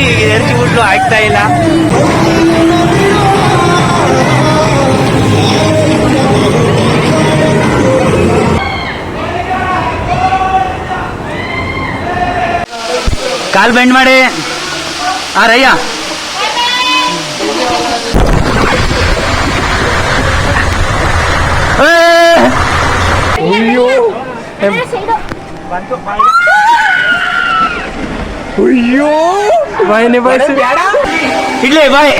ಎರ್ಚಿಬಿಟ್ಲು ಆಗ್ತಾ ಇಲ್ಲ. ಕಾಲ್ ಬೆಂಡ್ ಮಾಡಿ. ಆ ರಯ್ಯ. ಅಯ್ಯೋ! ಅಯ್ಯೋ! ಬಾಯ್ ನಿಭಾಯಿಸಿ ಇಡ್ಲೇ ಬಾಯ್.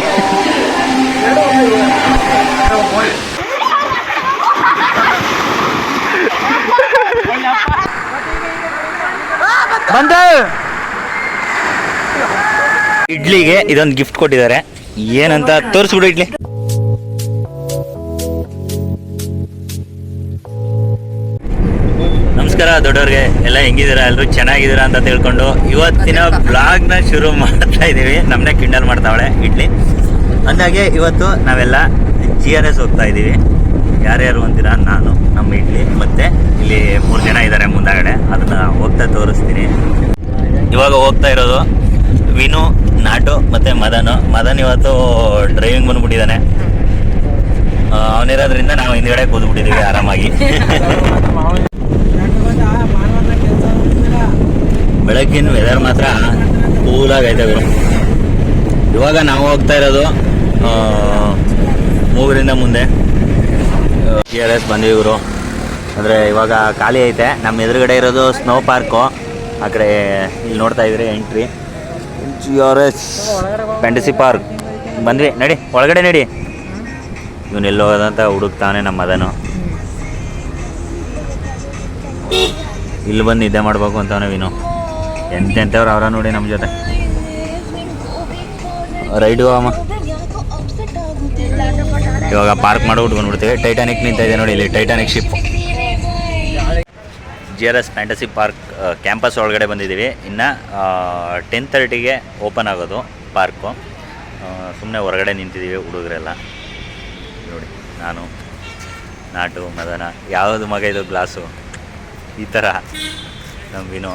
ಬಂದ. ಇಡ್ಲಿಗೆ ಇದೊಂದು ಗಿಫ್ಟ್ ಕೊಟ್ಟಿದ್ದಾರೆ. ಏನಂತ ತೋರಿಸ್ಬಿಡು ಇಡ್ಲಿ. ನಮಸ್ಕಾರ ದೊಡ್ಡವ್ರಿಗೆ? ಎಲ್ಲ ಹೆಂಗಿದ್ದೀರಾ ಎಲ್ಲರೂ ಚೆನ್ನಾಗಿದ್ದೀರಾ ಅಂತ ತಿಳ್ಕೊಂಡು ಇವತ್ತಿನ ಬ್ಲಾಗ್ನ ಶುರು ಮಾಡ್ತಾ ಇದೀವಿ. ನಮ್ಮನೆ ಕಿಂಡಲ್ ಮಾಡ್ತಾವಳೆ ಇಡ್ಲಿ. ಅಂದಾಗೆ ಇವತ್ತು ನಾವೆಲ್ಲ ಜಿ ಆರ್ ಎಸ್ ಹೋಗ್ತಾ ಇದೀವಿ. ಯಾರ್ಯಾರು ಅಂತೀರಾ ನಾನು ನಮ್ಮ ಇಡ್ಲಿ ಮತ್ತೆ ಇಲ್ಲಿ ಮೂರು ಜನ ಇದ್ದಾರೆ ಮುಂದಾಗಡೆ. ಅದನ್ನ ಹೋಗ್ತಾ ತೋರಿಸ್ತೀನಿ. ಇವಾಗ ಹೋಗ್ತಾ ಇರೋದು ವಿನು ನಾಟು ಮತ್ತೆ ಮದನು. ಮದನ್ ಇವತ್ತು ಡ್ರೈವಿಂಗ್ ಬಂದ್ಬಿಟ್ಟಿದ್ದಾನೆ. ಅವನಿರೋದ್ರಿಂದ ನಾವು ಹಿಂದ್ಗಡೆ ಕೂತ್ಬಿಟ್ಟಿದ್ದೀವಿ ಆರಾಮಾಗಿ. ಬೆಳಗ್ಗಿನ ವೆದರ್ ಮಾತ್ರ ಕೂಲ್ ಆಗೈತೆ ಗುರು. ಇವಾಗ ನಾವು ಹೋಗ್ತಾ ಇರೋದು ಮೂವರಿಂದ ಮುಂದೆ. ಟಿ ಆರ್ ಎಸ್ ಬಂದ್ವಿ ಇವರು ಅಂದರೆ ಇವಾಗ ಖಾಲಿ ಐತೆ. ನಮ್ಮ ಎದುರುಗಡೆ ಇರೋದು ಸ್ನೋ ಪಾರ್ಕು ಆ ಕಡೆ ಇಲ್ಲಿ ನೋಡ್ತಾ ಇದ್ರಿ entry G R S fantasy park ಬಂದ್ವಿ ನಡಿ, ಒಳಗಡೆ ನಡಿ. ಇವನು ಎಲ್ಲಿ ಹೋಗೋದಂತ ಹುಡುಕ್ತಾನೆ ನಮ್ಮ ಮದನು ಇಲ್ಲಿ ಬಂದು ನಿದ್ದೆ ಮಾಡಬೇಕು ಅಂತವನೇ ವಿನು ಎಂತೆಂಥವ್ರು ಅವರ ನೋಡಿ ನಮ್ಮ ಜೊತೆ? ರೈಡು ಅಮ್ಮ. ಇವಾಗ ಪಾರ್ಕ್ ಮಾಡ್ಬಿಟ್ಟು ಬಿಡ್ತೀವಿ ಟೈಟಾನಿಕ್ ನಿಂತ ಇದೆ ನೋಡಿ ಇಲ್ಲಿ Titanic ship G R S fantasy park campus ಒಳಗಡೆ ಬಂದಿದ್ದೀವಿ. ಇನ್ನು ಟೆನ್ ತರ್ಟಿಗೆ ಓಪನ್ ಆಗೋದು ಪಾರ್ಕು ಸುಮ್ಮನೆ ಹೊರಗಡೆ ನಿಂತಿದ್ದೀವಿ ಹುಡುಗರೆಲ್ಲ. ನೋಡಿ, ನಾನು, ನಾಟು, ಮದನ, ಯಾವುದು ಮಗ ಇದು ಗ್ಲಾಸು ಈ ಥರ ನಮ್ಮ ವಿನು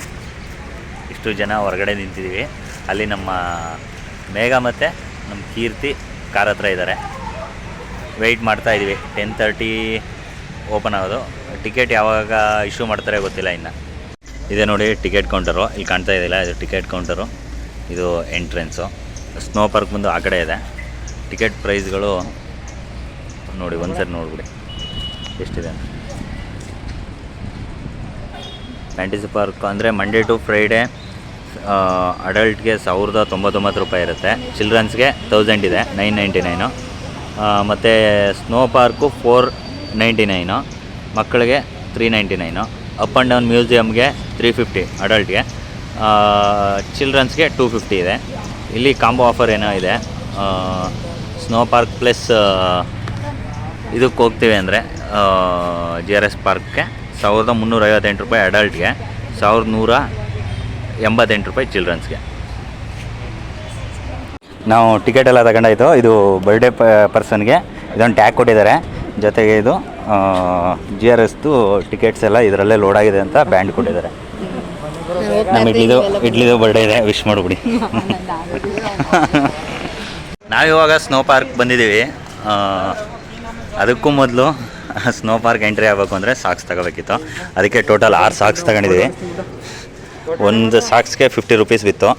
ಇಷ್ಟು ಜನ ಹೊರಗಡೆ ನಿಂತಿದ್ದೀವಿ. ಅಲ್ಲಿ ನಮ್ಮ ಮೇಘ ಮತ್ತು ನಮ್ಮ ಕೀರ್ತಿ ಕಾರ್ ಹತ್ರ ಇದ್ದಾರೆ. ವೆಯ್ಟ್ ಮಾಡ್ತಾ ಇದ್ದೀವಿ. ಟೆನ್ ತರ್ಟಿ ಓಪನ್ ಆಗೋದು. ಟಿಕೆಟ್ ಯಾವಾಗ ಇಶ್ಯೂ ಮಾಡ್ತಾರೆ ಗೊತ್ತಿಲ್ಲ ಇನ್ನು. ಇದೆ ನೋಡಿ ಟಿಕೆಟ್ ಕೌಂಟರು ಇಲ್ಲಿ ಕಾಣ್ತಾ ಇದೆಯಲ್ಲ ಇದು ಟಿಕೆಟ್ ಕೌಂಟರು ಇದು ಎಂಟ್ರೆನ್ಸು ಸ್ನೋ ಪಾರ್ಕ್ ಬಂದು ಆ ಕಡೆ ಇದೆ. ಟಿಕೆಟ್ ಪ್ರೈಸ್ಗಳು ನೋಡಿ ಒಂದ್ಸರಿ ನೋಡಿಬಿಡಿ. ಎಷ್ಟಿದೆ ಅಂತ. ಫ್ಯಾಂಟಸಿ ಪಾರ್ಕ್ ಅಂದರೆ ಮಂಡೇ ಟು ಫ್ರೈಡೇ ಅಡಲ್ಟ್ಗೆ ಸಾವಿರದ ತೊಂಬತ್ತೊಂಬತ್ತು ರೂಪಾಯಿ ಇರುತ್ತೆ. ಚಿಲ್ಡ್ರನ್ಸ್ಗೆ ತೌಸಂಡ್ ಇದೆ ನೈನ್ ನೈಂಟಿ ನೈನು ಮತ್ತು snow park four ninety nine ಮಕ್ಕಳಿಗೆ three ninety nine up and down ಮ್ಯೂಸಿಯಮ್ಗೆ three fifty ಅಡಲ್ಟ್ಗೆ ಚಿಲ್ಡ್ರನ್ಸ್ಗೆ ಟೂ ಫಿಫ್ಟಿ ಇದೆ. ಇಲ್ಲಿ ಕಾಂಬೋ ಆಫರ್ ಏನೋ ಇದೆ. ಸ್ನೋ ಪಾರ್ಕ್ ಪ್ಲಸ್ ಇದಕ್ಕೆ ಹೋಗ್ತೀವಿ ಅಂದರೆ ಜಿ ಆರ್ ಎಸ್ ಪಾರ್ಕ್ಗೆ ಸಾವಿರದ ಮುನ್ನೂರೈವತ್ತೆಂಟು ರೂಪಾಯಿ ಅಡಲ್ಟ್ಗೆ ಸಾವಿರದ ನೂರ ಎಂಬತ್ತೆಂಟು ರೂಪಾಯಿ ಚಿಲ್ಡ್ರನ್ಸ್ಗೆ ನಾವು ಟಿಕೆಟ್ ಎಲ್ಲ ತಗೊಂಡಾಯ್ತು. ಇದು ಬರ್ಡೇ ಪರ್ಸನ್ಗೆ ಇದೊಂದು ಟ್ಯಾಗ್ ಕೊಟ್ಟಿದ್ದಾರೆ. ಜೊತೆಗೆ ಇದು ಜಿ ಆರ್ ಎಸ್ದು ಟಿಕೆಟ್ಸ್ ಎಲ್ಲ ಇದರಲ್ಲೇ ಲೋಡ್ ಆಗಿದೆ ಅಂತ ಬ್ಯಾಂಡ್ ಕೊಟ್ಟಿದ್ದಾರೆ. ನಮ್ಮ ಇಡ್ಲಿದು ಇಡ್ಲಿದು ಬರ್ಡೇ ಇದೆ. ವಿಶ್ ಮಾಡಿಬಿಡಿ. ನಾವಿವಾಗ ಸ್ನೋ ಪಾರ್ಕ್ ಬಂದಿದ್ದೀವಿ. ಅದಕ್ಕೂ ಮೊದಲು ಸ್ನೋ ಪಾರ್ಕ್ ಎಂಟ್ರಿ ಆಗಬೇಕು ಅಂದರೆ ಸಾಕ್ಸ್ ತಗೋಬೇಕಿತ್ತು. ಅದಕ್ಕೆ ಟೋಟಲ್ ಆರು ಸಾಕ್ಸ್ ತಗೊಂಡಿದ್ದೀವಿ. ಒಂದು ಸಾಕ್ಸ್ಗೆ ಫಿಫ್ಟಿ ರುಪೀಸ್ ಬಿತ್ತು.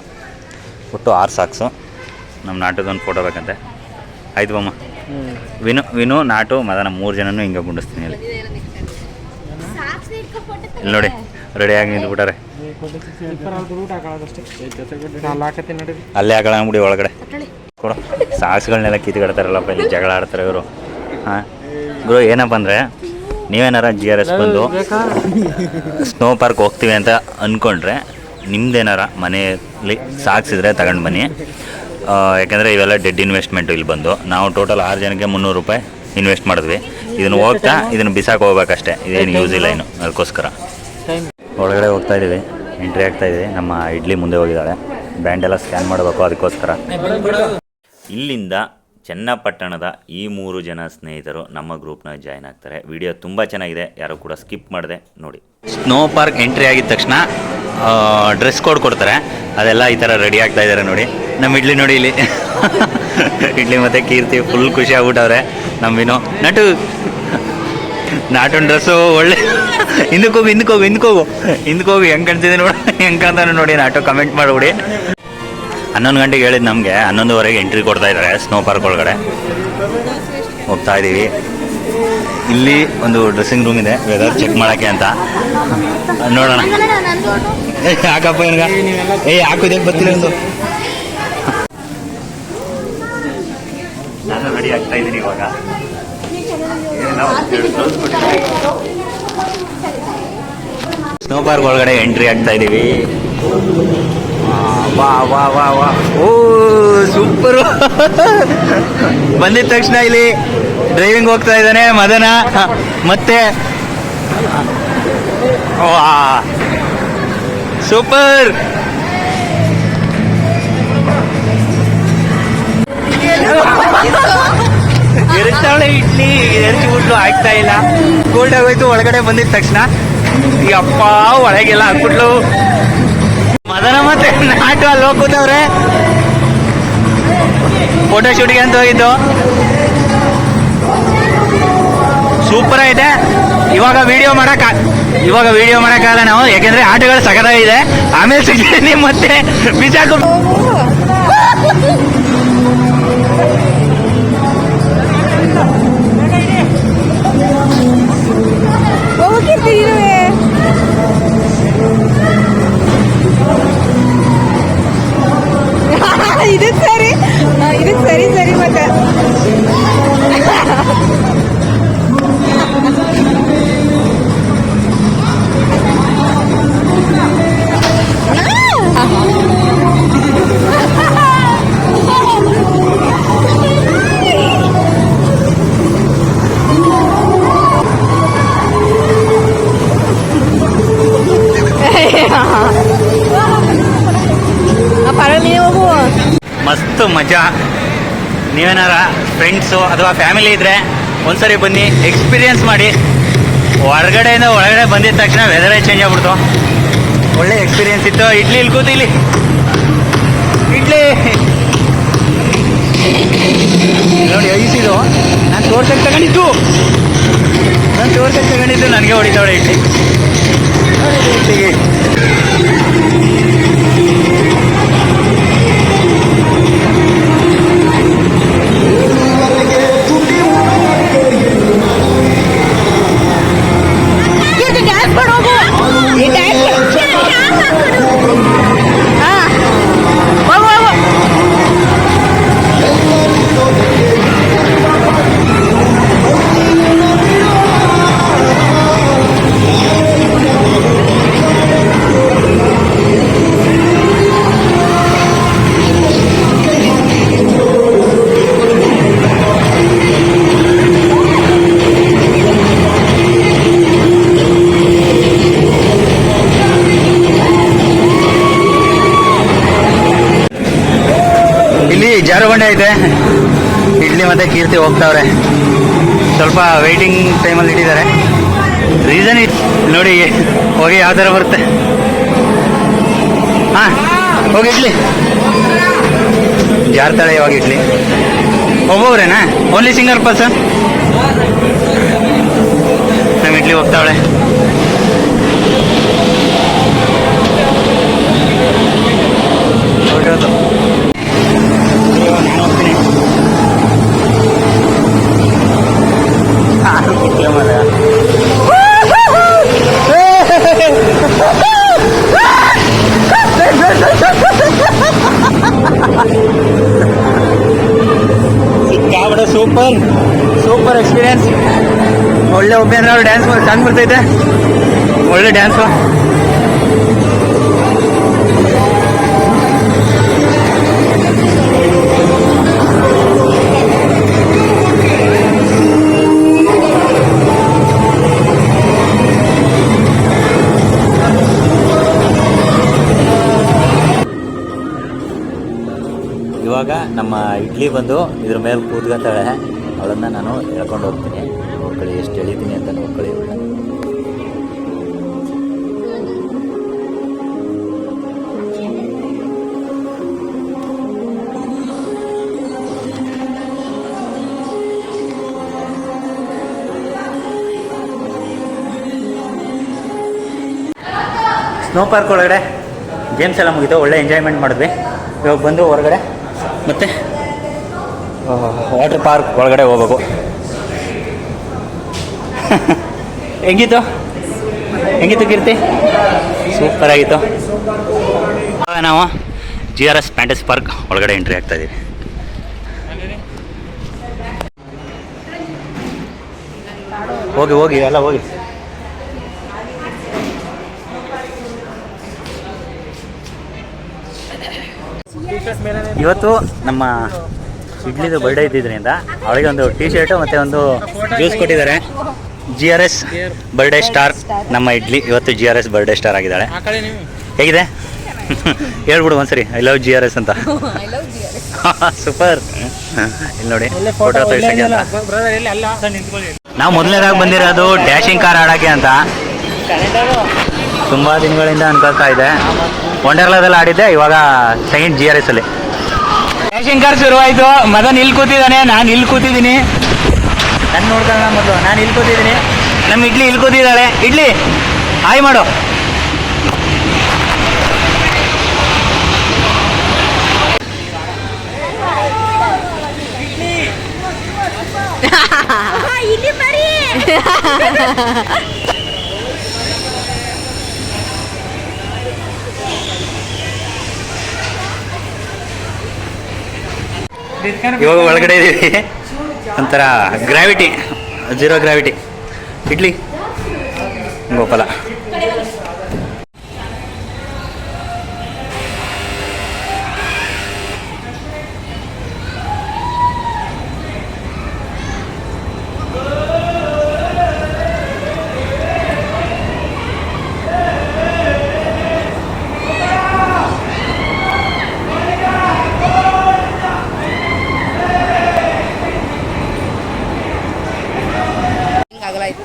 ಒಟ್ಟು ಆರು ಸಾಕ್ಸು. ನಮ್ಮ ನಾಟದೊಂದು ಫೋಟೋ ಬೇಕಂತೆ. ಆಯ್ತು ಬಮ್ಮ. ವಿನು ವಿನು, ನಾಟು, ಮದನ ಮೂರು ಜನನೂ ಹಿಂಗೆ ಗುಂಡಿಸ್ತೀನಿ ಇಲ್ಲಿ. ಇಲ್ಲಿ ನೋಡಿ ರೆಡಿಯಾಗಿ ನಿಂತ್ಬಿಟ್ಟಾರೆ. ಅಲ್ಲೇ ಹಾಕೊಳ್ಳಂಬಿಡಿ ಒಳಗಡೆ. ಕೊಡು. ಸಾಕ್ಸ್ಗಳನ್ನೆಲ್ಲ ಕಿತ್ಕೊಡ್ತಾರಲ್ಲಪ್ಪ, ಇಲ್ಲಿ ಜಗಳ ಆಡ್ತಾರೆ ಇವರು. ಹಾಂ. ಗುರು, ಏನಪ್ಪ ಅಂದರೆ ನೀವೇನಾರ ಜಿ ಆರ್ ಎಸ್ ಬಂದು ಸ್ನೋ ಪಾರ್ಕ್ ಹೋಗ್ತೀವಿ ಅಂತ ಅಂದ್ಕೊಂಡ್ರೆ ನಿಮ್ದೇನಾರ ಮನೆಯಲ್ಲಿ ಸಾಕ್ಸಿದ್ರೆ ತಗೊಂಡು ಬನ್ನಿ. ಯಾಕಂದರೆ ಇವೆಲ್ಲ ಡೆಡ್ ಇನ್ವೆಸ್ಟ್ಮೆಂಟು ಇಲ್ಲಿ ಬಂದು. ನಾವು ಟೋಟಲ್ ಆರು ಜನಕ್ಕೆ ಮುನ್ನೂರು ರೂಪಾಯಿ ಇನ್ವೆಸ್ಟ್ ಮಾಡಿದ್ವಿ. ಇದನ್ನು ಹೋಗ್ತಾ ಇದನ್ನು ಬಿಸಾಕ್ ಹೋಗ್ಬೇಕಷ್ಟೇ. ಇದೇನು ಯೂಸ್ ಇಲ್ಲ ಏನು ಅದಕ್ಕೋಸ್ಕರ. ಒಳಗಡೆ ಹೋಗ್ತಾ ಇದ್ದೀವಿ ಎಂಟ್ರಿ ಆಗ್ತಾ ಇದ್ದೀವಿ ನಮ್ಮ ಇಡ್ಲಿ ಮುಂದೆ ಹೋಗಿದ್ದಾಳೆ. ಬ್ಯಾಂಡ್ ಎಲ್ಲ ಸ್ಕ್ಯಾನ್ ಮಾಡಬೇಕು ಅದಕ್ಕೋಸ್ಕರ. ಇಲ್ಲಿಂದ ಚನ್ನಪಟ್ಟಣದ ಈ ಮೂರು ಜನ ಸ್ನೇಹಿತರು ನಮ್ಮ ಗ್ರೂಪ್ನ ಜಾಯ್ನ್ ಆಗ್ತಾರೆ. ವಿಡಿಯೋ ತುಂಬ ಚೆನ್ನಾಗಿದೆ. ಯಾರು ಕೂಡ ಸ್ಕಿಪ್ ಮಾಡಿದೆ ನೋಡಿ. ಸ್ನೋ ಪಾರ್ಕ್ ಎಂಟ್ರಿ ಆಗಿದ ತಕ್ಷಣ ಡ್ರೆಸ್ ಕೋಡ್ ಕೊಡ್ತಾರೆ. ಅದೆಲ್ಲ ಈ ಥರ ರೆಡಿ ಆಗ್ತಾ ಇದ್ದಾರೆ ನೋಡಿ. ನಮ್ಮ ಇಡ್ಲಿ ನೋಡಿ ಇಲ್ಲಿ. ಇಡ್ಲಿ ಮತ್ತೆ ಕೀರ್ತಿ ಫುಲ್ ಖುಷಿ ಆಗ್ಬಿಟ್ಟವ್ರೆ. ನಮ್ಮ ವಿನೋ. ನಟು. ನಾಟನ್ ಡ್ರೆಸ್ಸು ಒಳ್ಳೆ. ಹಿಂದಕ್ಕೆ ಹೋಗು ಹಿಂದಕ್ಕೆ ಹೋಗು ಹಿಂದಕ್ಕೆ ಹೋಗು. ಹೋಗು. ಹೆಂಗೆ ಕಾಣ್ತಿದೆ ನೋಡಿ. ಹೆಂಗೆ ಕಾಣ್ತಾನೆ ನೋಡಿ ನಾಟು. ಕಮೆಂಟ್ ಮಾಡಿಬಿಡಿ. ಹನ್ನೊಂದು ಗಂಟೆಗೆ ಹೇಳಿದ್ ನಮಗೆ, ಹನ್ನೊಂದುವರೆಗೆ ಎಂಟ್ರಿ ಕೊಡ್ತಾ ಇದ್ದಾರೆ ಸ್ನೋ ಪಾರ್ಕ್ ಒಳಗಡೆ. ಹೋಗ್ತಾ ಇದ್ದೀವಿ. ಇಲ್ಲಿ ಒಂದು ಡ್ರೆಸ್ಸಿಂಗ್ ರೂಮ್ ಇದೆ ವೆದರ್ ಚೆಕ್ ಮಾಡೋಕ್ಕೆ ಅಂತ. ನೋಡೋಣ. ಯಾಕಪ್ಪ ಏನ್ಗ ಏ, ಯಾಕು ಒಂದು ನಾನು ರೆಡಿ ಆಗ್ತಾ ಇದ್ದೀನಿ ಇವಾಗ. ಸ್ನೋ ಪಾರ್ಕ್ ಒಳಗಡೆ ಎಂಟ್ರಿ ಆಗ್ತಾ ಇದ್ದೀವಿ. ವಾ ವಾ ವಾ ವಾ. ಓ ಸೂಪರು ಬಂದಿದ ತಕ್ಷಣ ಇಲ್ಲಿ ಡ್ರೈವಿಂಗ್ ಹೋಗ್ತಾ ಇದ್ದಾನೆ ಮದನ. ಮತ್ತೆ, ವಾ. ಸೂಪರ್ ಎರಡ್ತಾಳೆ ಇಡ್ಲಿ ಎರಚಿಬಿಟ್ಲು ಆಗ್ತಾ ಇಲ್ಲ. ಕೋಲ್ಡ್ ಆಗೋಯ್ತು, ಒಳಗಡೆ ಬಂದಿದ ತಕ್ಷಣ. ಈ ಅಪ್ಪ ಒಳಗೆಲ್ಲ ಹಾಕ್ಬಿಟ್ಲು. ಮತ್ತೆ ಅಲ್ಲಿ ಅಲ್ಲಿ ಹೋಗ್ಕೂತವ್ರೆ ಫೋಟೋ ಶೂಟಿಗೆ ಅಂತ ಹೋಗಿದ್ದು. ಸೂಪರ್ ಐತೆ ಇವಾಗ ವಿಡಿಯೋ ಮಾಡಕ್, ಇವಾಗ ವಿಡಿಯೋ ಮಾಡಕ್ಕಾಗಲ್ಲ ನಾವು, ಯಾಕೆಂದ್ರೆ ಆಟಗಳು ಸಕತ್ತಾಗಿದೆ ಆಮೇಲೆ ಸಿಗ್ತೀನಿ ಮತ್ತೆ ಬಿಸಾಕು. ಮಜಾ ನೀವೇನಾರ ಫ್ರೆಂಡ್ಸು ಅಥವಾ ಫ್ಯಾಮಿಲಿ ಇದ್ರೆ ಒಂದ್ಸರಿ ಬನ್ನಿ ಎಕ್ಸ್ಪೀರಿಯನ್ಸ್ ಮಾಡಿ. ಹೊರಗಡೆಯಿಂದ ಒಳಗಡೆ ಬಂದಿದ ತಕ್ಷಣ ವೆದರೇ ಚೇಂಜ್ ಆಗ್ಬಿಡ್ತು. ಒಳ್ಳೆ ಎಕ್ಸ್ಪೀರಿಯನ್ಸ್ ಇತ್ತು. ಇಡ್ಲಿ ಇಲ್ಲಿ ಕೂತು ಇಲ್ಲಿ. ಇಡ್ಲಿ. ನೋಡಿ, ಐಸಿದು. ನಾನು ತೋರ್ಸಕ್ಕೆ ತಗೊಂಡಿದ್ದು. ನಾನು ತೋರ್ಸಕ್ಕೆ ತಗೊಂಡಿದ್ದು, ನನಗೆ ಹೊಡಿತಾವಳೆ ಇಡ್ಲಿ. ಇಡ್ಲಿಗೆ. ಇಡ್ಲಿ ಹೋಗ್ತಾವ್ರೆ. ಸ್ವಲ್ಪ ವೆಯ್ಟಿಂಗ್ ಟೈಮಲ್ಲಿ ಇಟ್ಟಿದ್ದಾರೆ. ರೀಸನ್ ಇಟ್ ನೋಡಿ, ಹೋಗಿ ಯಾವ ಥರ ಬರುತ್ತೆ. ಹಾಂ, ಹೋಗಿ ಇಡ್ಲಿ. ಜಾರ್ತಾಳೆ ಇವಾಗ ಇಡ್ಲಿ? ಒಬ್ಬೊಬ್ರೇನಾ? ಓನ್ಲಿ ಸಿಂಗಲ್ ಪರ್ಸನ್ ನಮ್ಮ ಇಡ್ಲಿ ಹೋಗ್ತಾವಳೆ. ಇವಾಗ ನಮ್ಮ ಇಡ್ಲಿ ಬಂದು ಇದ್ರ ಮೇಲೆ ಕೂತ್ಕೊಂತಾಳೆ. ಅವಳನ್ನ ನಾನು ಹೇಳ್ಕೊಂಡು ಹೋಗ್ತೀನಿ. ನೋಡ್ಕೊಳ್ಳಿ ಎಷ್ಟು ಎಳಿತೀನಿ ಅಂತ ನೋಡ್ಕೊಳ್ಳಿ ಸ್ನೋ ಪಾರ್ಕ್ ಒಳಗಡೆ ಗೇಮ್ಸ್ ಎಲ್ಲ ಮುಗಿತು, ಒಳ್ಳೆ ಎಂಜಾಯ್ಮೆಂಟ್ ಮಾಡಿದ್ವಿ. ಇವಾಗ ಬಂದು ಹೊರಗಡೆ ಮತ್ತೆ ವಾಟರ್ ಪಾರ್ಕ್ ಒಳಗಡೆ ಹೋಗ್ಬೇಕು. ಹೆಂಗಿತ್ತು? ಹೆಂಗಿತ್ತು ಕೀರ್ತಿ? ಸೂಪರ್ ಆಗಿತ್ತು. ನಾವು G R S fantasy park ಒಳಗಡೆ ಎಂಟ್ರಿ ಆಗ್ತಾ ಇದ್ದೀವಿ ಹೋಗಿ ಹೋಗಿ, ಎಲ್ಲ ಹೋಗಿ. ಇವತ್ತು ನಮ್ಮ ಇಡ್ಲಿದು ಬರ್ಡೇ ಇದ್ದಿದ್ರಿಂದ ಅವಳಿಗೆ ಒಂದು ಟಿ ಶರ್ಟು ಮತ್ತು ಒಂದು ಜ್ಯೂಸ್ ಕೊಟ್ಟಿದ್ದಾರೆ. G R S birthday star ನಮ್ಮ ಇಡ್ಲಿ. ಇವತ್ತು G R S birthday star ಆಗಿದ್ದಾಳೆ. ಹೇಗಿದೆ? ಹೇಳ್ಬಿಡು ಒಂದ್ಸರಿ. I love G R S ಅಂತ. ಸೂಪರ್ ಇಲ್ಲಿ ನೋಡಿ ಫೋಟೋ ನಾವು ಮೊದಲನೇದಾಗಿ ಬಂದಿರೋದು ಡ್ಯಾಶಿಂಗ್ ಕಾರ್ ಆಡೋಕ್ಕೆ ಅಂತ. ತುಂಬ ದಿನಗಳಿಂದ ಅನ್ಕೋತಾ ಇದೆ. ವಂಡರ್ಲಾದಲ್ಲಿ ಆಡಿದ್ದೆ ಇವಾಗ ಸೆಕೆಂಡ್ ಜಿ ಆರ್ ಎಸ್ ಅಲ್ಲಿ. ಜಯಶಂಕರ್ ಕಾರ್ ಶುರುವಾಯಿತು. ಮದನ್ ಇಲ್ಲಿ ಕೂತಿದ್ದಾನೆ ನಾನು ಇಲ್ಲಿ ಕೂತಿದ್ದೀನಿ. ನನ್ನ ನೋಡ್ಕೊಳ್ಳೋಣ ಮೊದಲು ನಾನು ಇಲ್ಲಿ ಕೂತಿದ್ದೀನಿ. ನಮ್ಮ ಇಡ್ಲಿ ಇಲ್ಲಿ ಕೂತಿದ್ದಾಳೆ. ಇಡ್ಲಿ ಹಾಯ್ ಮಾಡು. ಇಲ್ಲಿ ಇವಾಗ ಒಳಗಡೆ ಇದ್ದೀವಿ ಒಂಥರ gravity zero gravity Idli Gopala.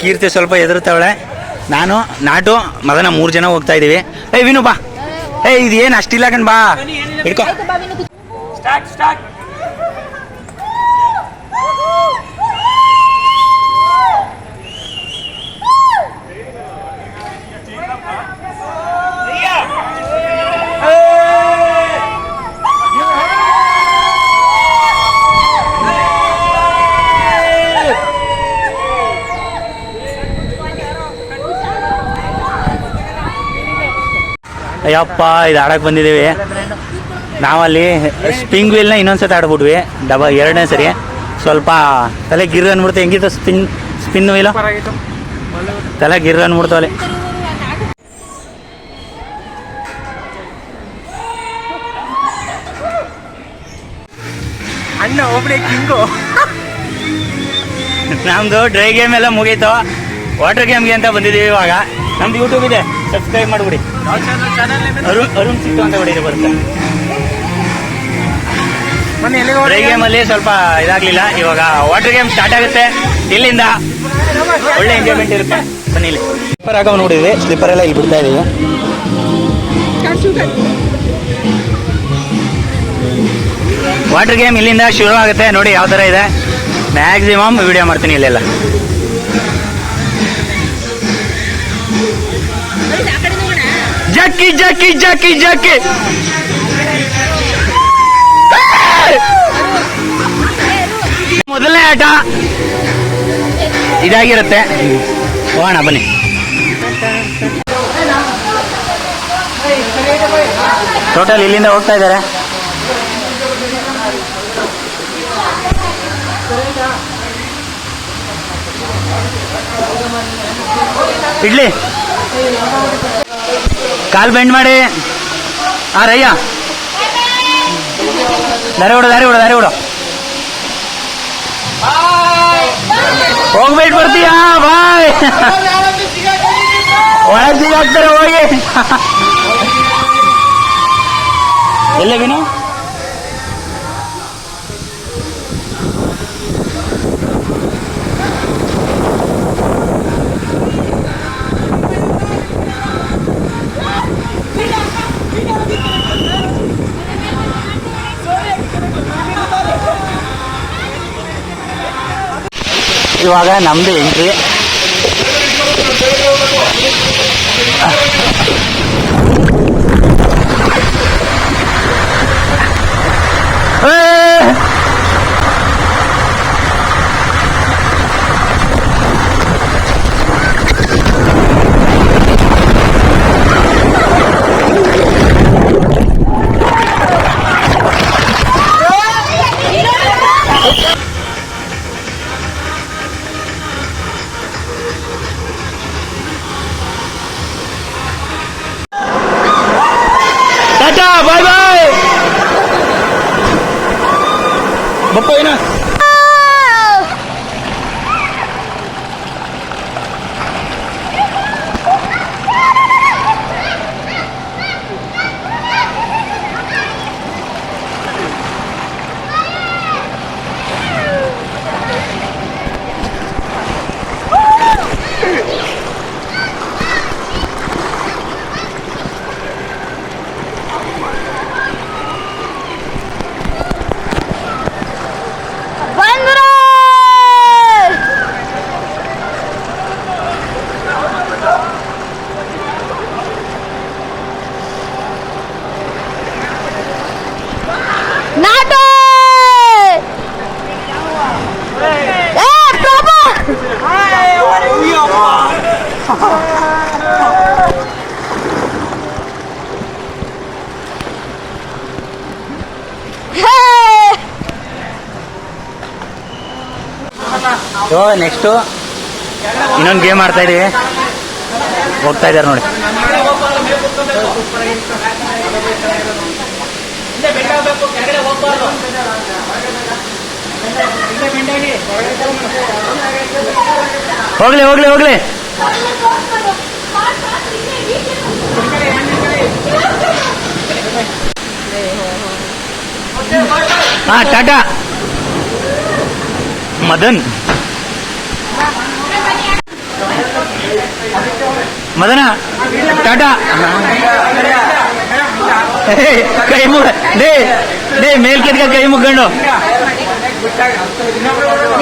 Keerthi ಸ್ವಲ್ಪ ಎದುರುತ್ತವಳೆ ನಾನು ನಾಟು ಮಗನ ಮೂರು ಜನ ಹೋಗ್ತಾ ಇದ್ದೀವಿ ಏಯ್ ವಿನು ಬಾ. ಏಯ್ ಇದು ಏನು ಅಷ್ಟಿಲ್ಲ ಕಣ್ ಬಾ. ಹಿಡ್ಕೊ. ಅಯ್ಯಪ್ಪ ಇದು ಆಡಕ್ಕೆ ಬಂದಿದ್ದೀವಿ. ನಾವಲ್ಲಿ ಸ್ಪಿಂಗ್ ವೀಲ್ನ ಇನ್ನೊಂದ್ಸತಿ ಆಡ್ಬಿಟ್ವಿ ಡಬ ಎರಡನೇ ಸರಿ. ಸ್ವಲ್ಪ ತಲೆ ಗಿರ್ ಅಂದ್ಬಿಡ್ತು ಹೆಂಗಿತ್ತು ಸ್ಪಿನ್ ಸ್ಪಿನ್ ವೀಲು? ತಲೆ ಗಿರ್ ಅಂದ್ಬಿಡ್ತು ಅಲ್ಲಿ. ಅಣ್ಣ ಒಬ್ಬನೇ ಕಿಂಗು. ನಮ್ಮದು ಡ್ರೈ ಗೇಮ್ ಎಲ್ಲ ಮುಗೀತು. ವಾಟರ್ ಗೇಮ್ಗೆ ಅಂತ ಬಂದಿದ್ದೀವಿ ಇವಾಗ. ನಮ್ದು ಯೂಟ್ಯೂಬ್ ಇದೆ. ಸಬ್ಸ್ಕ್ರೈಬ್ ಮಾಡಿಬಿಡಿ. ಅರುಣ್ ಅರುಣ್ ಸಿಕ್ತು ಅಂತ ಹೊಡೀರಿ ಬರುತ್ತೆ. ಡ್ರೈ ಗೇಮಲ್ಲಿ ಸ್ವಲ್ಪ ಇದಾಗ್ಲಿಲ್ಲ. ಇವಾಗ ವಾಟರ್ ಗೇಮ್ ಸ್ಟಾರ್ಟ್ ಆಗುತ್ತೆ. ಇಲ್ಲಿಂದ ಒಳ್ಳೆ ಎಂಜಾಯ್ಮೆಂಟ್ ಇರುತ್ತೆ. ಬನ್ನಿ ಇಲ್ಲಿ. ಸ್ಲಿಪ್ಪರ್ ಆಗೋ ನೋಡಿದ್ವಿ. ಸ್ಲಿಪ್ಪರ್ ಎಲ್ಲ ಇಲ್ಲಿ ಬಿಡ್ತಾ ಇದೀವಿ. ವಾಟರ್ ಗೇಮ್ ಇಲ್ಲಿಂದ ಶುರು ಆಗುತ್ತೆ ನೋಡಿ ಯಾವ ಥರ ಇದೆ. ಮ್ಯಾಕ್ಸಿಮಮ್ ವಿಡಿಯೋ ಮಾಡ್ತೀನಿ ಇಲ್ಲೆಲ್ಲ. ಜಕ್ಕಿ ಜಕ್ಕಿ ಜಕ್ಕಿ ಜಕ್ಕಿ ಮೊದಲನೇ ಆಟ ಇದಾಗಿರುತ್ತೆ. ಹೋಗೋಣ ಬನ್ನಿ. ಟೋಟಲ್ ಇಲ್ಲಿಂದ ಹೋಗ್ತಾ ಇದ್ದಾರೆ. ಇಡ್ಲಿ. ಕಾಲ್ ಬೆಂಡ್ ಮಾಡಿ. ಆ, ರಯ್ಯ. ದಾರಿ ಬಿಡು ದಾರಿ ಬಿಡು ದಾರಿ ಬಿಡು ಹೋಗ್ಬಿಟ್ಟು ಬರ್ತೀಯಾ? ಬಾಯ್. ಒಳಗೆ ಹೋಗಿ. ಎಲ್ಲ ವಿನು ಇವಾಗ ನಮ್ದು ಎಂಟ್ರಿ ಟಾಟಾ ಬಾಯ್ ಬಾಯ್ ಬಪ್ಪ ಏನ ಬಂದ್ರು ನಾಟು ಏ ಪ್ರಭು ಹೇ ಇವಾಗ ನೆಕ್ಸ್ಟು ಇನ್ನೊಂದು ಗೇಮ್ ಆಡ್ತಾ ಇದೀವಿ ಹೋಗ್ತಾ ಇದ್ದಾರೆ ನೋಡಿ. ಹೋಗ್ಲಿ ಹೋಗ್ಲಿ ಹೋಗ್ಲಿ. ಹಾ ಟಾಟಾ. ಮದನ್. ಮದನ, ಟಾಟಾ. ಕೈ ಮುಗ ಡೇ ಡೇ ಮೇಲ್ ಕೆತ್ಕ ಕೈ ಮುಗ್ಕೊಂಡು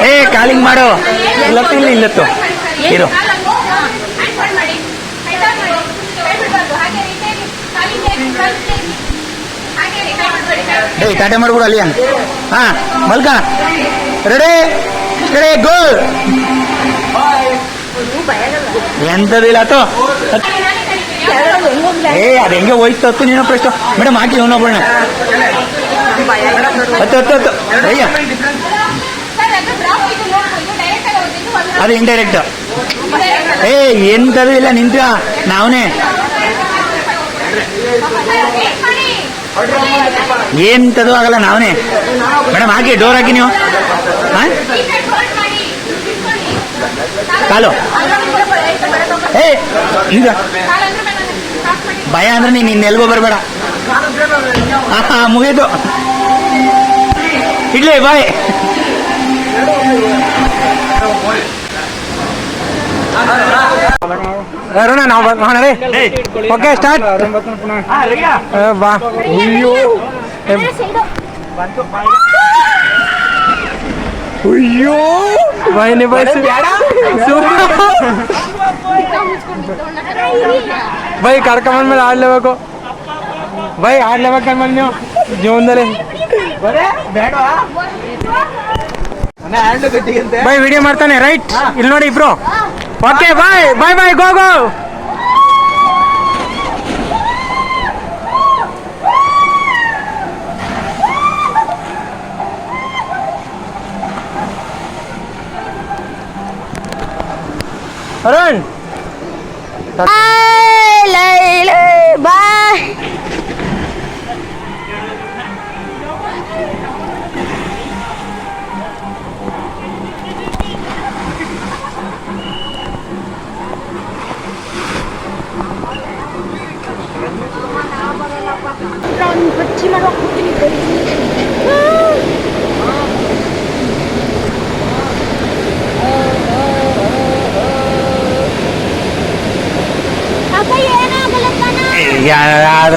ಏ, ಕಾಲಿಂಗ್ ಮಾಡು. ಇಲ್ಲತ್ತು, ಇಲ್ಲ ಇಲ್ಲತ್ತು. ಇರು. ಏ ಟಾಟಾ ಮಾಡ್ಬಿಡು ಅಲ್ಲಿ ಹಾ, ಮಲ್ಕ. ರೆಡಿ ರೆಡಿ ಎಂತದಿಲ್ಲ ಆತು ಏ, ಅದು ಹೆಂಗೆ ಹೋಯ್ತು ಹತ್ತು ನೀನು ಪ್ರಶ್ನೆ. ಮೇಡಮ್, ಹಾಕಿ ಇವನೊಬ್ಬಣ್ಣ ಹತ್ತು ಹತ್ತು ಹತ್ತು. ಅಯ್ಯ ಅದು ಇಂಡೈರೆಕ್ಟ್ ಏ, ಎಂತದೂ ಇಲ್ಲ ನಿಂತ ನಾವನೇ. ಎಂತದು ಆಗಲ್ಲ, ನಾವನೇ. ಮೇಡಮ್, ಹಾಕಿ, ಡೋರ್ ಹಾಕಿ ನೀವು. ಕಾಲು. ಏ ಈಗ ಭಯ ಅಂದ್ರೆ ನೀನು ಇನ್ ಎಲ್ಗೋ ಬರಬೇಡ. ಹಾ ಮುಗೀತು. ಇಡ್ಲಿ ಬಾಯ್. ಅರುಣ ನಾವು ಮಾಡೋಣ ಓಕೆ ಸ್ಟಾರ್ಟ್ ಬಾ. ಅಯ್ಯೋ. ಅಯ್ಯೋ! ಬಾಯ್ ನಿಭಾಯಿಸಿ ಬೈ ಕರ್ಕೊಂಬಂದ್ಮೇಲೆ ಆಡ್ಲೇಬೇಕು. ಬೈ ಆಡ್ಲೇಬೇಕು ಕಣ್ಮಂದ್ ನೀವು. ಜೀವನದಲ್ಲಿ. ಬೈ ವಿಡಿಯೋ ಮಾಡ್ತಾನೆ ರೈಟ್ ಇಲ್ಲಿ ನೋಡಿ ಇಬ್ರು. Okay bye bye bye go go Aron! Bye! Lay, lay! Bye!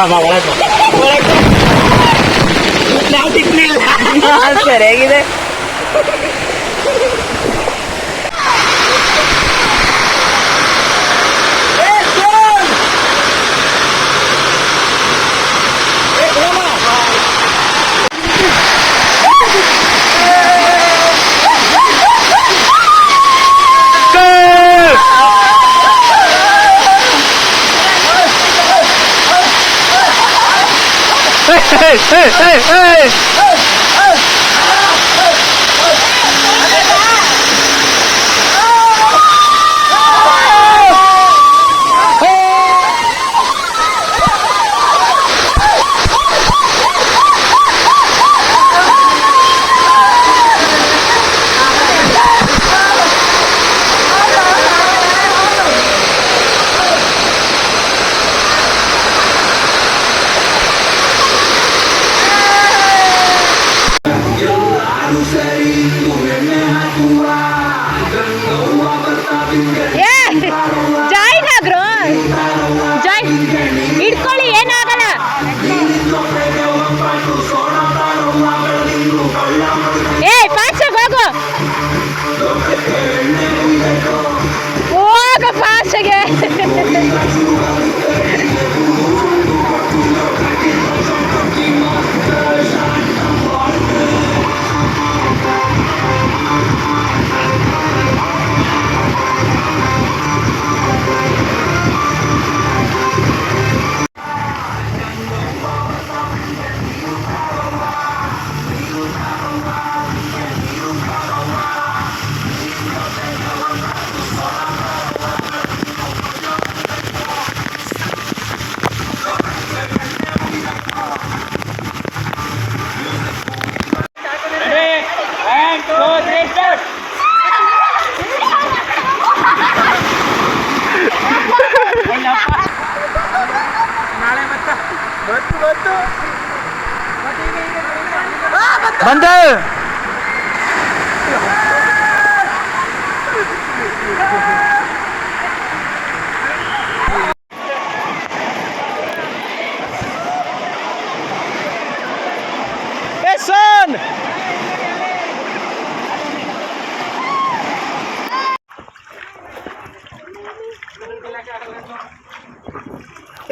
ಬಾ ಬಾ ಒಳಗೆ ಬಾ. ಒಳಗೆ ಬಾ. ನಾವು ಸಿಕ್ಲಿಲ್ಲ ಸರಿಯಾಗಿದೆ ಜಾಯ್ನ್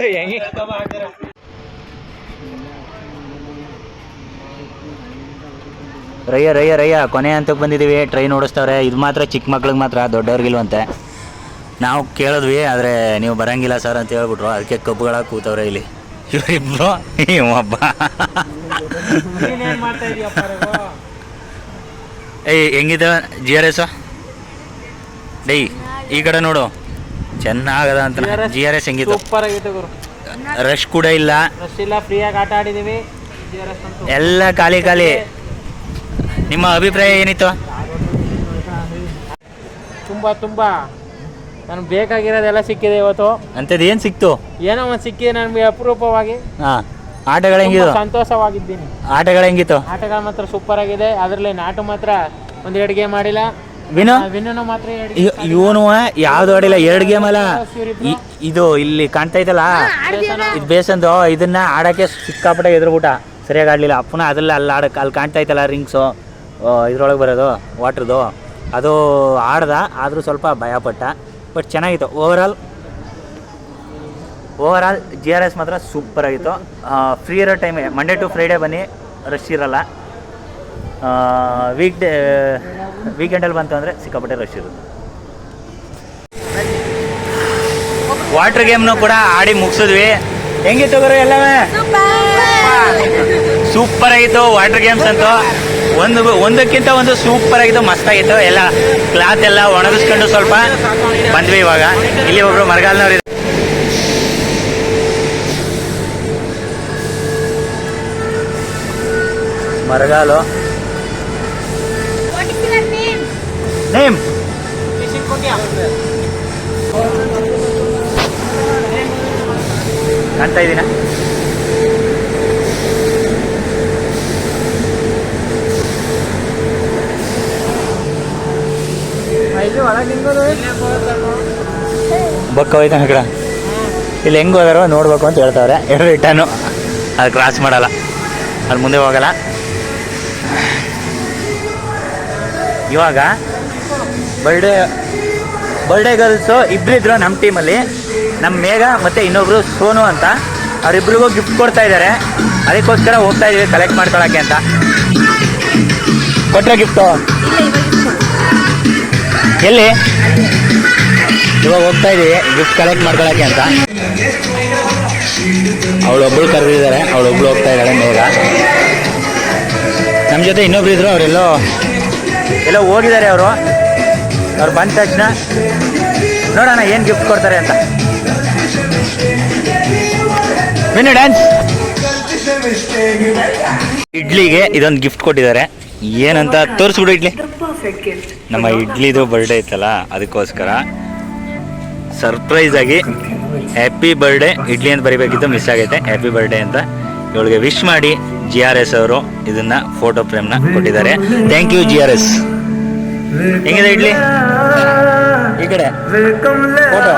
ಹೆಂಗೆ? ರಯ್ಯ ರಯ್ಯ ರಯ್ಯ. ಕೊನೆ ಅಂತ ಬಂದಿದ್ದೀವಿ. ಟ್ರೈನ್ ಓಡಿಸ್ತವ್ರೆ. ಇದು ಮಾತ್ರ ಚಿಕ್ಕ ಮಕ್ಳಿಗೆ ಮಾತ್ರ, ದೊಡ್ಡವ್ರಿಗಿಲ್ವಂತೆ. ನಾವು ಕೇಳಿದ್ವಿ, ಆದರೆ ನೀವು ಬರಂಗಿಲ್ಲ ಸರ್ ಅಂತ ಹೇಳ್ಬಿಟ್ರು. ಅದಕ್ಕೆ ಕಬ್ಬುಗಳ ಕೂತವ್ರೆ ಇಲ್ಲಿ. ಇವರಿಬ್ರು ರೇಗೋ? ಏಯ್ ಹೆಂಗಿದೆ ಜಿ ಆರ್ ಎಸ್ ಡೈ ಈ ಕಡೆ ನೋಡು. ಚೆನ್ನಾಗದ ಅಂತ ಜಿ ಆರ್ ಎಸ್ ಹೆಂಗಿತ್ತು? ಸೂಪರ್ ಆಗಿತ್ತು ಗುರು. ರಶ್ ಕೂಡ ಇಲ್ಲ. ರಶ್ ಇಲ್ಲ ಫ್ರೀಯಾಗಿ ಆಟ ಅಂತೂ. ಎಲ್ಲ ಖಾಲಿ ಖಾಲಿ. ನಿಮ್ಮ ಅಭಿಪ್ರಾಯ ಏನಿತ್ತು? ತುಂಬಾ ತುಂಬಾ. ನನ್ಗೆ ಬೇಕಾಗಿರೋದೆಲ್ಲ ಸಿಕ್ಕಿದೆ ಇವತ್ತು. ಅಂಥದ್ದು ಏನು ಸಿಕ್ತು? ಏನೋ ಒಂದು ಸಿಕ್ಕಿದೆ ನನಗೆ ಅಪರೂಪವಾಗಿ. ಹಾಂ. ಆಟಗಳು ತುಂಬಾ ಸಂತೋಷವಾಗಿದ್ದೀನಿ. ಆಟಗಳು ಹೆಂಗಿತ್ತು? ಆಟಗಳು ಮಾತ್ರ ಸೂಪರ್ ಆಗಿದೆ. ಅದರಲ್ಲಿ ನಾಟು ಮಾತ್ರ ಒಂದು ಗೇಮ್ ಆಡಿಲ್ಲ. ವಿನು? ಮಾತ್ರ ಇವನು ಯಾವ್ದು ಆಡಿಲ್ಲ ಎರಡು ಗೇಮ್ ಅಲ್ಲ. ಇದು ಇಲ್ಲಿ ಕಾಣ್ತಾ ಇದಲ್ಲ ಇದು ಬೇಸಂದು ಇದನ್ನ ಆಡಕ್ಕೆ ಸಿಕ್ಕಾಪಟ್ಟೆ ಎದುರುಬಿಟ್ಟ ಸರಿಯಾಗಿ ಆಡಲಿಲ್ಲ. ಪುನಃ ಅದಲ್ಲ ಅಲ್ಲಿ ಆಡಕ್ಕೆ ಅಲ್ಲಿ ಕಾಣ್ತಾ ಐತಲ್ಲ ರಿಂಗ್ಸು ಇದ್ರೊಳಗೆ ಬರೋದು ವಾಟ್ರದು. ಅದು ಆಡ್ದ ಆದರೂ ಸ್ವಲ್ಪ ಭಯಪಟ್ಟ ಬಟ್ ಚೆನ್ನಾಗಿತ್ತು. Overall overall G R S ಮಾತ್ರ ಸೂಪರ್ ಆಗಿತ್ತು. ಫ್ರೀ ಇರೋ ಟೈಮೇ ಮಂಡೇ ಟು ಫ್ರೈಡೇ ಬನ್ನಿ ರಶ್ ಇರಲ್ಲ. ವೀಕ್ ಡೇ ವೀಕೆಂಡಲ್ಲಿ ಬಂತು ಅಂದರೆ ಸಿಕ್ಕಾಪಟ್ಟೆ ರಶ್ ಇರುತ್ತೆ. ವಾಟರ್ ಗೇಮ್ನು ಕೂಡ ಆಡಿ ಮುಗಿಸಿದ್ವಿ. ಹೆಂಗಿತ್ತು ಗುರು ಎಲ್ಲವೇ? ಸೂಪರ್ ಆಗಿತ್ತು ವಾಟರ್ ಗೇಮ್ಸ್ ಅಂತೂ. ಒಂದು ಒಂದಕ್ಕಿಂತ ಒಂದು ಸೂಪರ್ ಆಗಿತ್ತು ಮಸ್ತಾಗಿತ್ತು ಎಲ್ಲ ಕ್ಲಾತ್ ಎಲ್ಲ ಒಣಗಿಸ್ಕೊಂಡು ಸ್ವಲ್ಪ ಬಂದ್ವಿ ಇವಾಗ. ಇಲ್ಲಿ ಒಬ್ರು ಮರಗಾಲ್ನವ್ರು. ಮರಗಾಲು. ನೇಮ್ ಕಾಣ್ತಾ ಇದ್ದೀನ ಬಕ್ಕ ಹೋಯ್ತಾನೆ ಕಡ. ಇಲ್ಲಿ ಹೆಂಗೆ ಹೋದಾರೋ ನೋಡ್ಬೇಕು ಅಂತ ಹೇಳ್ತಾವ್ರೆ. ಎರಡು ರಿಟರ್ನು. ಅದು ಕ್ರಾಸ್ ಮಾಡಲ್ಲ. ಅದು ಮುಂದೆ ಹೋಗಲ್ಲ. ಇವಾಗ ಬರ್ಡೇ ಬರ್ಡೇ ಗರ್ಲ್ಸು ಇಬ್ಬರಿದ್ರು ನಮ್ಮ ಟೀಮಲ್ಲಿ ನಮ್ಮ ಮೇಘ ಮತ್ತು ಇನ್ನೊಬ್ರು ಸೋನು ಅಂತ. ಅವರಿಬ್ರಿಗೂ ಗಿಫ್ಟ್ ಕೊಡ್ತಾ ಇದ್ದಾರೆ ಅದಕ್ಕೋಸ್ಕರ ಹೋಗ್ತಾ ಇದ್ದೀವಿ ಕಲೆಕ್ಟ್ ಮಾಡ್ಕೊಳಕ್ಕೆ ಅಂತ. ಕೊಟ್ಟರೆ ಗಿಫ್ಟು ಎಲ್ಲಿ? ಇವಾಗ ಹೋಗ್ತಾ ಇದ್ದೀವಿ ಗಿಫ್ಟ್ ಕಲೆಕ್ಟ್ ಮಾಡ್ಕೊಳಕ್ಕೆ ಅಂತ. ಅವಳೊಬ್ಬಳು ಕರೆದಿದ್ದಾರೆ ಅವಳೊಬ್ಳು ಹೋಗ್ತಾ ಇದ್ದಾಳೆ ಮೇಘ. ನಮ್ಮ ಜೊತೆ ಇನ್ನೊಬ್ರು ಇದ್ರು, ಅವರೆಲ್ಲೋ ಎಲ್ಲೋ ಹೋಗಿದ್ದಾರೆ ಅವರು. ಅವ್ರು ಬಂದ ತಕ್ಷಣ ನೋಡೋಣ ಏನು ಗಿಫ್ಟ್ ಕೊಡ್ತಾರೆ ಅಂತ. ಮಿನಿ ಡ್ಯಾನ್ಸ್ ಇಡ್ಲಿಗೆ ಇದೊಂದು ಗಿಫ್ಟ್ ಕೊಟ್ಟಿದ್ದಾರೆ. ಏನಂತ ತೋರಿಸ್ಬಿಡು ಇಡ್ಲಿ. ನಮ್ಮ ಇಡ್ಲಿದು ಬರ್ಡೇ ಇತ್ತಲ್ಲ ಅದಕ್ಕೋಸ್ಕರ ಸರ್ಪ್ರೈಸ್ ಆಗಿ ಹ್ಯಾಪಿ ಬರ್ಡೇ ಇಡ್ಲಿ ಅಂತ ಬರಿಬೇಕಿತ್ತು ಮಿಸ್ ಆಗೈತೆ. ಹ್ಯಾಪಿ ಬರ್ಡೇ ಅಂತ ಇವಳಿಗೆ ವಿಶ್ ಮಾಡಿ ಜಿ ಆರ್ ಎಸ್ ಅವರು ಇದನ್ನ ಫೋಟೋ ಫ್ರೇಮ್ನ ಕೊಟ್ಟಿದ್ದಾರೆ. Thank you G R S ಹೆಂಗಿದೆ ಇಡ್ಲಿ? ಈ ಕಡೆ. ಫೋಟೋ?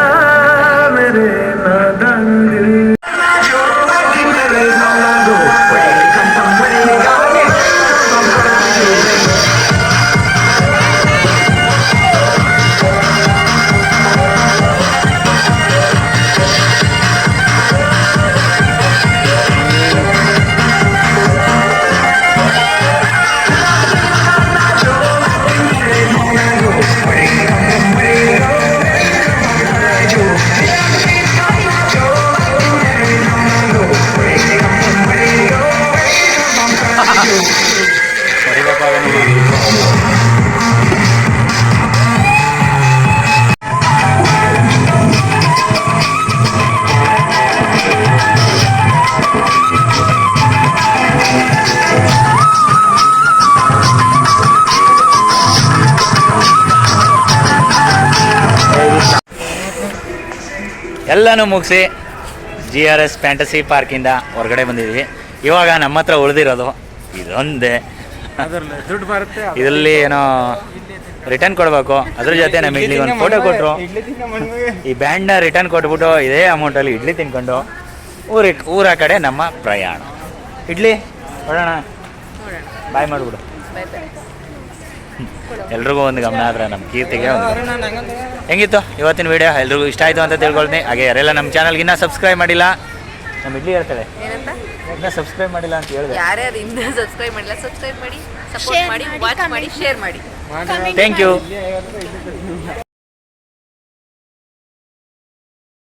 ಎಲ್ಲನೂ ಮುಗಿಸಿ ಜಿ ಆರ್ ಎಸ್ ಫ್ಯಾಂಟಸಿ ಪಾರ್ಕಿಂದ ಹೊರಗಡೆ ಬಂದಿದ್ವಿ ಇವಾಗ ನಮ್ಮ ಹತ್ರ ಉಳಿದಿರೋದು ಇದೊಂದೇ. ಅದ್ರಲ್ಲಿ ದುಡ್ಡು ಬರುತ್ತೆ ಇದರಲ್ಲಿ ಏನೋ ರಿಟರ್ನ್ ಕೊಡಬೇಕು. ಅದ್ರ ಜೊತೆ ನಮ್ಮ ಇಡ್ಲಿ ಒಂದು ಫೋಟೋ ಕೊಟ್ಟರು ಇಡ್ಲಿ ತಿನ್ನೋ ಮಣ್ಣಿಗೆ ಈ ಬ್ಯಾಂಡ್ನ ರಿಟರ್ನ್ ಕೊಟ್ಬಿಟ್ಟು ಇದೇ ಅಮೌಂಟಲ್ಲಿ ಇಡ್ಲಿ ತಿನ್ಕೊಂಡು ಊರಿ ಊರ ಕಡೆ ನಮ್ಮ ಪ್ರಯಾಣ. ಇಡ್ಲಿ ಹೊಡೋಣ ಬಾಯ್ ಮಾಡಿಬಿಡು. ಎಲ್ರಿಗೂ ಒಂದು ಗಮನ ಆದ್ರೆ ನಮ್ಮ ಕೀರ್ತಿಗೆ ಒಂದು. ಹೆಂಗಿತ್ತು ಇವತ್ತಿನ ವಿಡಿಯೋ ಎಲ್ರಿಗೂ ಇಷ್ಟ ಆಯಿತು ಅಂತ ತಿಳ್ಕೊಳ್ತೀನಿ. ಹಾಗೆ ಯಾರೆಲ್ಲ ನಮ್ಮ ಚಾನಲ್ಗೆ ಇನ್ನೂ ಸಬ್ಸ್ಕ್ರೈಬ್ ಮಾಡಿಲ್ಲ ನಮ್ಮ ಇಡ್ಲಿ ಹೇಳ್ತಾಳೆ ಏನಂತ? ಇನ್ನೂ ಸಬ್ಸ್ಕ್ರೈಬ್ ಮಾಡಿಲ್ಲ ಅಂತ ಹೇಳಿದೆ. ಯಾರ್ಯಾರು ಇನ್ನೂ ಸಬ್ಸ್ಕ್ರೈಬ್ ಮಾಡಿಲ್ಲ ಸಬ್ಸ್ಕ್ರೈಬ್ ಮಾಡಿ ಸಪೋರ್ಟ್ ಮಾಡಿ ವಾಚ್ ಮಾಡಿ ಶೇರ್ ಮಾಡಿ. Thank you